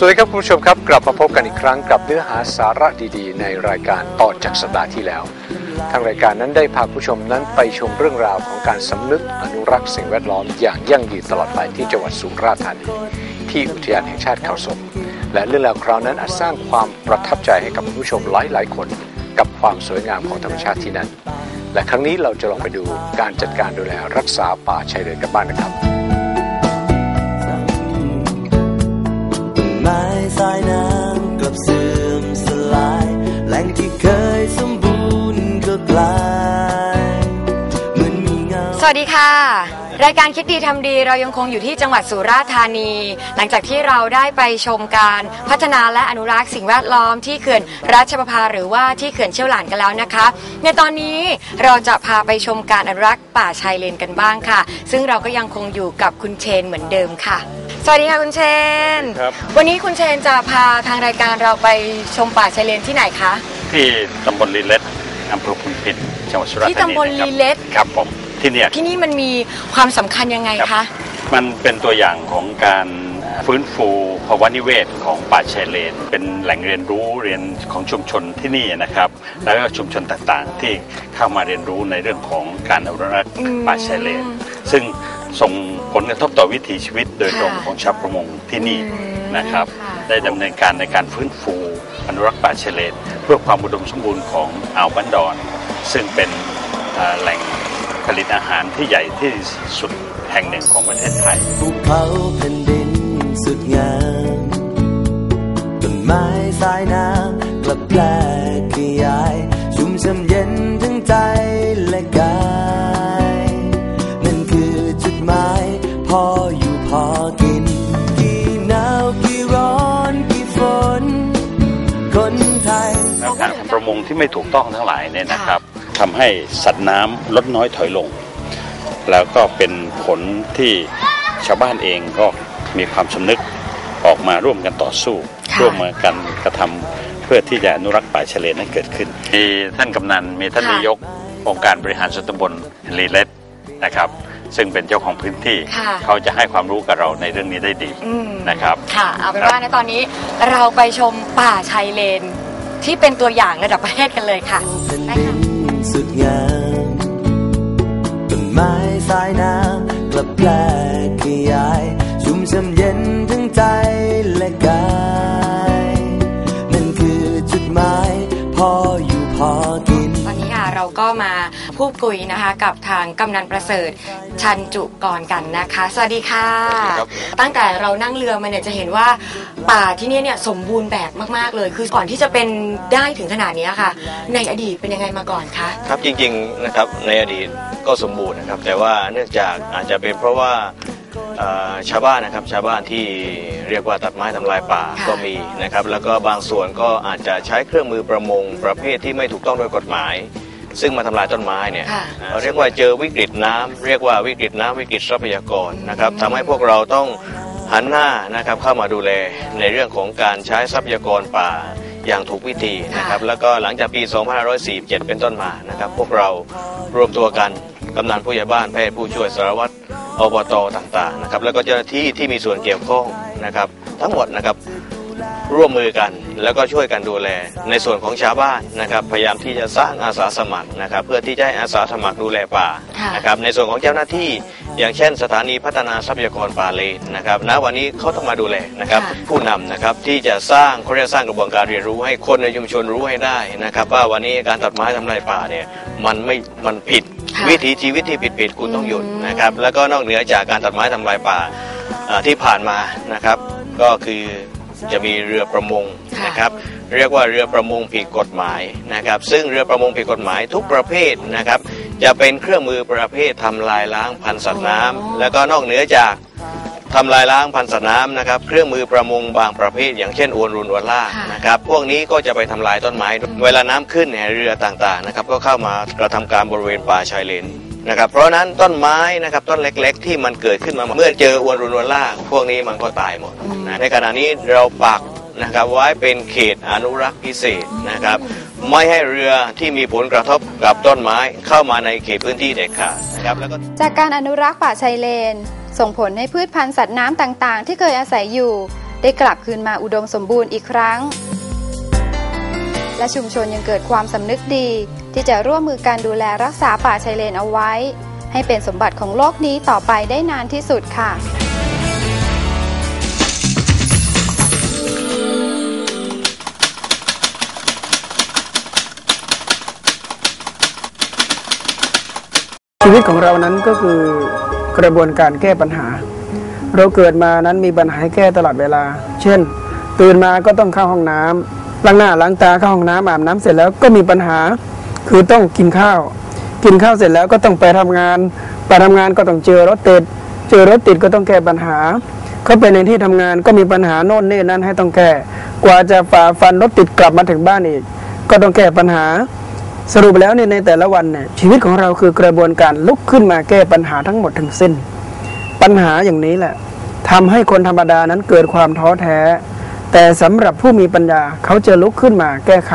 สวัสดีครับคุณผู้ชมครับ กลับมาพบกันอีกครั้งกับเนื้อหาสาระดีๆ ในรายการต่อจากสัปดาห์ที่แล้ว ทางรายการนั้นได้พาผู้ชมนั้นไปชมเรื่องราวของการสำนึกอนุรักษ์สิ่งแวดล้อมอย่างยั่งยืนตลอดไปที่จังหวัดสุราษฎร์ธานีที่อุทยานแห่งชาติเขาศกและเรื่องราวคราวนั้นอาจสร้างความประทับใจให้กับผู้ชมหลายๆคน กับความสวยงามของธรรมชาติที่นั่นและครั้งนี้เราจะลองไปดูการจัดการดูแลรักษาป่าชายเลนกันบ้างนะครับ ดีค่ะ รายการคิดดีทำดีเรายังคงอยู่ที่จังหวัดสุราษฎร์ธานี หลังจากที่เราได้ไปชมการพัฒนาและอนุรักษ์สิ่งแวดล้อมที่เขื่อนราชประภาหรือว่าที่เขื่อนเชี่ยวหลานกันแล้วนะคะ ในตอนนี้เราจะพาไปชมการอนุรักษ์ป่าชายเลนกันบ้างค่ะ ซึ่งเราก็ยังคงอยู่กับคุณเชนเหมือนเดิมค่ะ สวัสดีค่ะคุณเชนครับวันนี้คุณเชนจะพาทางรายการเราไปชมป่าชายเลนที่ไหนคะที่ตำบลลีเล็ดอำเภอพุนพินจังหวัดสุราษฎร์ที่ธานีตำบลนะครับลีเล็ดครับผม ที่เนี่ยที่นี่มันมีความสำคัญยังไงครัคะบมันเป็นตัวอย่างของการฟื้นฟูภาวะนิเวศของป่าชายเลน เป็นแหล่งเรียนรู้เรียนของชุมชนที่นี่นะครับ แล้วก็ชุมชนต่างๆ ที่เข้ามาเรียนรู้ในเรื่องของการอนุรักษ์อืมป่าชายเลน ซึ่งส่งผลกระทบต่อวิถีชีวิตโดยตรงค่ะของชาวประมงที่นี่อืมนะครับค่ะได้ดำเนินการในการฟื้นฟูอนุรักษ์ป่าชายเลน เพื่อความอุดมสมบูรณ์ของอ่าวบันดอน ซึ่งเป็นเอ่อแหล่ง ผลิตอาหารที่ใหญ่ที่สุดแห่งหนึ่งของประเทศไทย ภูเขาแผ่นดินสุดงามต้นไม้สายน้ำกลับแปลกขยาย ชุ่มช่ำเย็นทั้งใจและกาย นั่นคือจุดหมายพออยู่พอกิน กี่หนาวกี่ร้อนกี่ฝน คนไทย แล้วการทำประมงที่ไม่ถูกต้องทั้งหลายเนี่ยนะครับ ทำให้สัตว์น้ำลดน้อยถอยลง แล้วก็เป็นผลที่ชาวบ้านเองก็มีความสำนึกออกมาร่วมกันต่อสู้ค่ะร่วมมือกันกระทำเพื่อที่จะอนุรักษ์ป่าชายเลนให้เกิดขึ้นมีท่านกำนันมีท่านค่ะนายกองค์การบริหารส่วนตำบลลีเลตนะครับซึ่งเป็นเจ้าของพื้นที่ค่ะเขาจะให้ความรู้กับเราในเรื่องนี้ได้ดีอืมนะครับ ค่ะเอาเป็นว่าในตอนนี้เราไปชมป่าชายเลนที่เป็นตัวอย่างระดับประเทศกันเลยค่ะแผ่นได้ดิค่ะน สุดงามต้นไม้สายน้ำกลับแปลกขยาย ชุ่มช่ำเย็นทั้งใจและกาย นั่นคือจุดหมายพออยู่พอกิน ตอนนี้ค่ะเราก็มา พูดคุยนะคะ กับทางกำนันประเสริฐชันจุกรกันนะคะ สวัสดีค่ะ ตั้งแต่เรานั่งเรือมาเนี่ยจะเห็นว่าป่าที่นี่เนี่ยสมบูรณ์แบบมากๆเลย คือก่อนที่จะเป็นได้ถึงขนาดนี้ค่ะ ในอดีตเป็นยังไงมาก่อนคะครับจริงๆนะครับในอดีตก็สมบูรณ์นะครับ แต่ว่าเนื่องจากอาจจะเป็นเพราะว่าเอ่อชาวบ้านนะครับชาวบ้านที่เรียกว่าตัดไม้ทำลายป่าค่ะก็มีนะครับ แล้วก็บางส่วนก็อาจจะใช้เครื่องมือประมงประเภทที่ไม่ถูกต้องโดยกฎหมาย ซึ่งมาทำลายต้นไม้เนี่ยค่ะเอ่อเรียกว่าเจอวิกฤตน้ำเรียกว่าวิกฤตน้ำวิกฤตทรัพยากรนะครับทำให้พวกเราต้องหันหน้านะครับเข้ามาดูแลในเรื่องของการใช้ทรัพยากรป่าอย่างถูกวิธีนะครับแล้วก็หลังจากปี 2547 เป็นต้นมานะครับ พวกเรารวมตัวกันกำนันผู้ใหญ่บ้านแพทย์ผู้ช่วยสารวัตรอบตต่างๆนะครับ แล้วก็เจ้าหน้าที่ที่มีส่วนเกี่ยวข้องนะครับ ทั้งหมดนะครับ ร่วมมือกันแล้วก็ช่วยกันดูแล ในส่วนของชาวบ้านนะครับ พยายามที่จะสร้างอาสาสมัครนะครับ เพื่อที่จะให้อาสาสมัครดูแลป่าค่ะนะครับ ในส่วนของเจ้าหน้าที่ อย่างเช่น สถานีพัฒนาทรัพยากรป่าเลนนะครับณวันนี้เขาต้องมาดูแลนะครับค่ะผู้นำนะครับที่จะสร้างเขาเรียกสร้างกระบวนการเรียนรู้ให้คนในชุมชนรู้ให้ได้นะครับ ว่าวันนี้การตัดไม้ทำลายป่าเนี่ยมันไม่มันผิดค่ะวิถีชีวิตที่ผิดผิดๆคุณต้องหยุดอืมนะครับ แล้วก็นอกเหนือจากการตัดไม้ทำลายป่าอ่าที่ผ่านมานะครับ ก็คือ จะมีเรือประมงค่ะนะครับ เรียกว่าเรือประมงผิดกฎหมายนะครับ ซึ่งเรือประมงผิดกฎหมายทุกประเภทนะครับ จะเป็นเครื่องมือประเภททำลายล้างพันธุ์สัตว์น้ำแล้วก็นอกเหนือจากทำลายล้างพันธุ์สัตว์น้ำนะครับ เครื่องมือประมงบางประเภท อย่างเช่นอวนรุนอวนล่ากค่ะนะครับ พวกนี้ก็จะไปทำลายต้นไม้ เวลาน้ำขึ้นเนี่ยเรือต่างๆนะครับ ก็เข้ามากระทำการบริเวณป่าชายเลน นะครับเพราะฉะนั้นต้นไม้นะครับต้นเล็กๆ ที่มันเกิดขึ้นมาเมื่อเจออวนรุนอวนล่ากพวกนี้มันก็ตายหมดนะในขณะนี้เราปักนะครับไว้เป็นเขตอนุรักษ์พิเศษนะครับ ไม่ให้เรือที่มีผลกระทบกับต้นไม้เข้ามาในเขตพื้นที่เด็ดขาดนะครับแล้วก็จากการอนุรักษ์ป่าชายเลน ส่งผลให้พืชพันธุ์สัตว์น้ำต่างๆ ที่เคยอาศัยอยู่ ได้กลับคืนมาอุดมสมบูรณ์อีกครั้ง และชุมชนยังเกิดความสำนึกดี ที่จะร่วมมือการดูแลรักษาป่าชายเลนเอาไว้ ให้เป็นสมบัติของโลกนี้ต่อไปได้นานที่สุดค่ะชีวิตของเรานั้นก็คือกระบวนการแก้ปัญหา เราเกิดมานั้นมีปัญหาให้แก้ตลอดเวลา เช่น ตื่นมาก็ต้องเข้าห้องน้ำ ล้างหน้าล้างตาเข้าห้องน้ำอาบน้ำเสร็จแล้วก็มีปัญหาคือต้องกินข้าว กินข้าวเสร็จแล้วก็ต้องไปทำงาน ไปทำงานก็ต้องเจอรถติด เจอรถติดก็ต้องแก้ปัญหา เข้าไปในที่ทำงานก็มีปัญหาโน่นนี่นั้นให้ต้องแก้ กว่าจะฝ่าฟันรถติดกลับมาถึงบ้านอีก ก็ต้องแก้ปัญหา สรุปแล้วเนี่ยในแต่ละวันเนี่ยชีวิตของเราคือกระบวนการลุกขึ้นมาแก้ปัญหาทั้งหมดทั้งสิ้น ปัญหาอย่างนี้แหละทำให้คนธรรมดานั้นเกิดความท้อแท้ แต่สำหรับผู้มีปัญญาเขาจะลุกขึ้นมาแก้ไข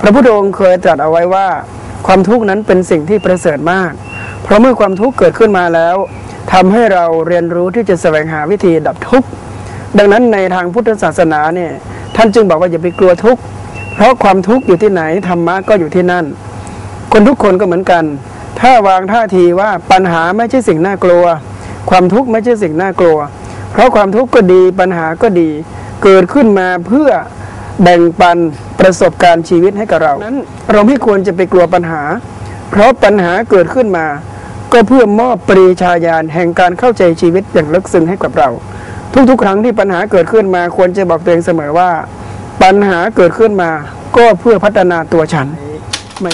พระพุทธองค์เคยตรัสเอาไว้ว่า ความทุกข์นั้นเป็นสิ่งที่ประเสริฐมาก เพราะเมื่อความทุกข์เกิดขึ้นมาแล้วทำให้เราเรียนรู้ที่จะแสวงหาวิธีดับทุกข์ดังนั้นในทางพุทธศาสนาเนี่ยท่านจึงบอกว่าอย่าไปกลัวทุกข์เพราะความทุกข์อยู่ที่ไหนธรรมะก็อยู่ที่นั่น คนทุกคนก็เหมือนกัน ถ้าวางท่าทีว่าปัญหาไม่ใช่สิ่งน่ากลัว ความทุกข์ไม่ใช่สิ่งน่ากลัว เพราะความทุกข์ก็ดีปัญหาก็ดี เกิดขึ้นมาเพื่อแบ่งปันประสบการณ์ชีวิตให้กับเรานั้นเราไม่ควรจะไปกลัวปัญหา เพราะปัญหาเกิดขึ้นมา ก็เพื่อมอบปรีชาญาณแห่งการเข้าใจชีวิตอย่างลึกซึ้งให้กับเรา ทุกๆ ครั้งที่ปัญหาเกิดขึ้นมาควรจะบอกตัวเองเสมอว่า ปัญหาเกิดขึ้นมา ก็เพื่อพัฒนาตัวฉันไม่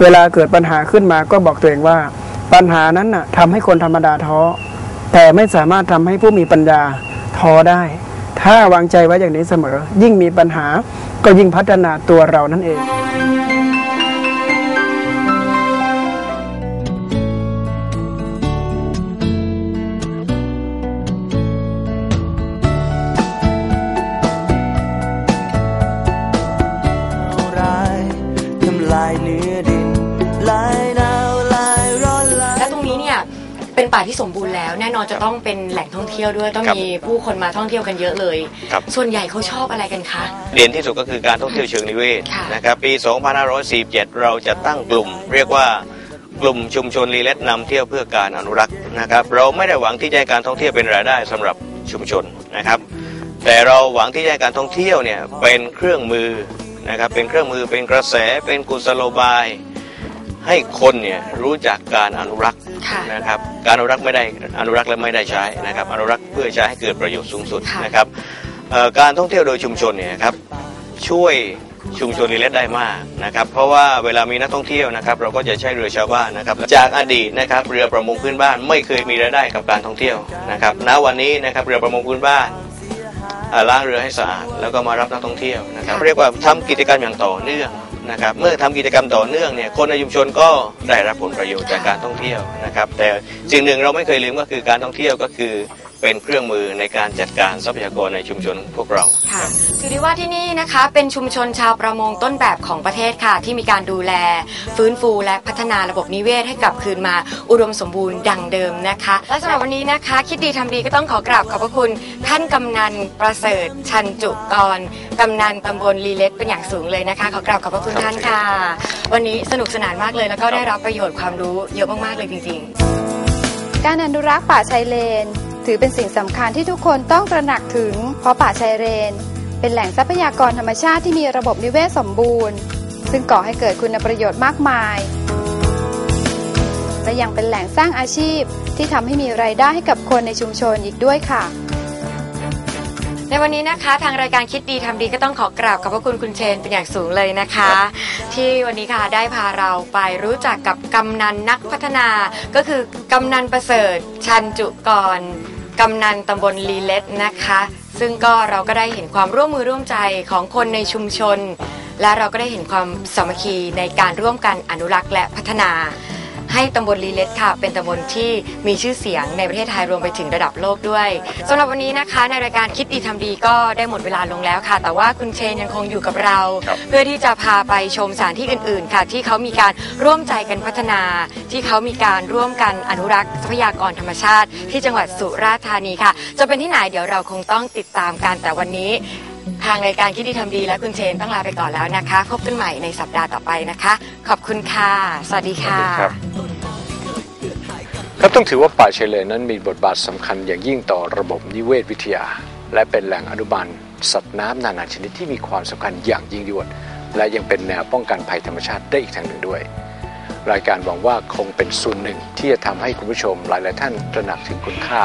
เวลาเกิดปัญหาขึ้นมาก็บอกตัวเองว่า ปัญหานั้นน่ะทำให้คนธรรมดาท้อ แต่ไม่สามารถทำให้ผู้มีปัญญาท้อได้ ถ้าวางใจไว้อย่างนี้เสมอ ยิ่งมีปัญหาก็ยิ่งพัฒนาตัวเรานั่นเองทำลายเนื้อดิน ลายหนาวลายร้อนลายและตรงนี้เนี่ยเป็นป่าที่สมบูรณ์แล้ว แน่นอนจะต้องเป็นแหล่งท่องเที่ยวด้วย ต้องครับมีผู้คนมาท่องเที่ยวกันเยอะเลย ครับ ส่วนใหญ่เขาชอบอะไรกันคะ เด่นที่สุดก็คือการท่องเที่ยวเชิงนิเวศค่ะ นะครับปี 2547 เราจะตั้งกลุ่ม เรียกว่ากลุ่มชุมชนรีเลตนำเที่ยวเพื่อการอนุรักษ์นะครับ เราไม่ได้หวังที่จะให้การท่องเที่ยวเป็นรายได้สำหรับชุมชนนะครับ แต่เราหวังที่จะให้การท่องเที่ยวเนี่ยเป็นเครื่องมือนะครับเป็นเครื่องมือเป็นกระแสเป็นกุศโลบาย ให้คนเนี่ยรู้จักการอนุรักษ์ค่ะนะครับ การอนุรักษ์ไม่ได้อนุรักษ์และไม่ได้ใช้นะครับ อนุรักษ์เพื่อใช้ให้เกิดประโยชน์สูงสุดค่ะนะครับเอ่อการท่องเที่ยวโดยชุมชนเนี่ยครับช่วยชุมชนรีเลสได้มากนะครับ เพราะว่าเวลามีนักท่องเที่ยวนะครับ เราก็จะใช้เรือชาวบ้านนะครับ จากอดีตนะครับเรือประมงพื้นบ้านไม่เคยมีรายได้กับการท่องเที่ยวนะครับณวันนี้นะครับเรือประมงพื้นบ้านเอ่อล้างเรือให้สะอาดแล้วก็มารับนักท่องเที่ยวนะครับ เรียกว่าทำกิจกรรมอย่างต่อเนื่อง นะครับเมื่อทำกิจกรรมต่อเนื่องเนี่ยคนในชุมชนก็ได้รับผลประโยชน์จากการท่องเที่ยวนะครับ แต่สิ่งหนึ่งเราไม่เคยลืมก็คือการท่องเที่ยวก็คือเป็นเครื่องมือในการจัดการทรัพยากรในชุมชนพวกเรา ค่ะ ถือได้ว่าที่นี่นะคะเป็นชุมชนชาวประมงต้นแบบของประเทศค่ะ ที่มีการดูแล ฟื้นฟูและพัฒนาระบบนิเวศให้กลับคืนมาอุดมสมบูรณ์ดังเดิมนะคะ และสำหรับวันนี้นะคะ คิดดีทำดีก็ต้องขอกราบขอบพระคุณท่านกำนันประเสริฐชันจุกรกำนันตำบลลีเลสเป็นอย่างสูงเลยนะคะ ขอกราบขอบพระคุณท่านค่ะ วันนี้สนุกสนานมากเลยแล้วก็ได้รับประโยชน์ความรู้เยอะมากๆเลยจริง ๆ การอนุรักษ์ป่าชายเลน ถือเป็นสิ่งสำคัญที่ทุกคนต้องตระหนักถึง เพราะป่าชายเลน เป็นแหล่งทรัพยากรธรรมชาติที่มีระบบนิเวศสมบูรณ์ ซึ่งก่อให้เกิดคุณประโยชน์มากมาย และยังเป็นแหล่งสร้างอาชีพที่ทำให้มีรายได้ให้กับคนในชุมชนอีกด้วยค่ะในวันนี้นะคะทางรายการคิดดีทำดีก็ต้องขอกราบขอบพระคุณคุณเชนเป็นอย่างสูงเลยนะคะ ที่วันนี้ค่ะได้พาเราไปรู้จักกับกำนันนักพัฒนา ก็คือกำนันประเสริฐชันจุกรกำนันตำบลลีเลตนะคะ ซึ่งก็เราก็ได้เห็นความร่วมมือร่วมใจของคนในชุมชน และเราก็ได้เห็นความสามัคคีในการร่วมกันอนุรักษ์และพัฒนา ให้ตำบลลีเลสค่ะ เป็นตำบลที่มีชื่อเสียงในประเทศไทยรวมไปถึงระดับโลกด้วยสำหรับวันนี้นะคะ ในรายการคิดดีทำดีก็ได้หมดเวลาลงแล้วค่ะ แต่ว่าคุณเชนยังคงอยู่กับเราครับเพื่อที่จะพาไปชมสถานที่อื่น ๆ ค่ะ ที่เขามีการร่วมใจกันพัฒนา ที่เขามีการร่วมกันอนุรักษ์ทรัพยากรธรรมชาติ ที่จังหวัดสุราษฎร์ธานีค่ะ จะเป็นที่ไหนเดี๋ยวเราคงต้องติดตามกันแต่วันนี้ ทางรายการคิดดีทำดีและคุณเชนต้องลาไปก่อนแล้วนะคะ พบกันใหม่ในสัปดาห์ต่อไปนะคะ ขอบคุณค่ะ สวัสดีค่ะครับครับต้องถือว่าป่าชายเลนนั้นมีบทบาทสำคัญอย่างยิ่งต่อระบบนิเวศวิทยา และเป็นแหล่งอนุบาลสัตว์น้ำนานาชนิดที่มีความสำคัญอย่างยิ่งยวด และยังเป็นแนวป้องกันภัยธรรมชาติได้อีกทางหนึ่งด้วย รายการหวังว่าคงเป็นส่วนหนึ่งที่จะทำให้คุณผู้ชมหลาย ๆ ท่านตระหนักถึงคุณค่า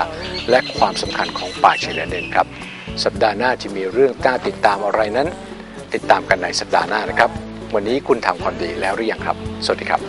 และความสำคัญของป่าชายเลนเองครับ สัปดาห์หน้าจะมีเรื่องน่าติดตามอะไรนั้น ติดตามกันในสัปดาห์หน้านะครับ วันนี้คุณทำความดีแล้วหรือยังครับ สวัสดีครับ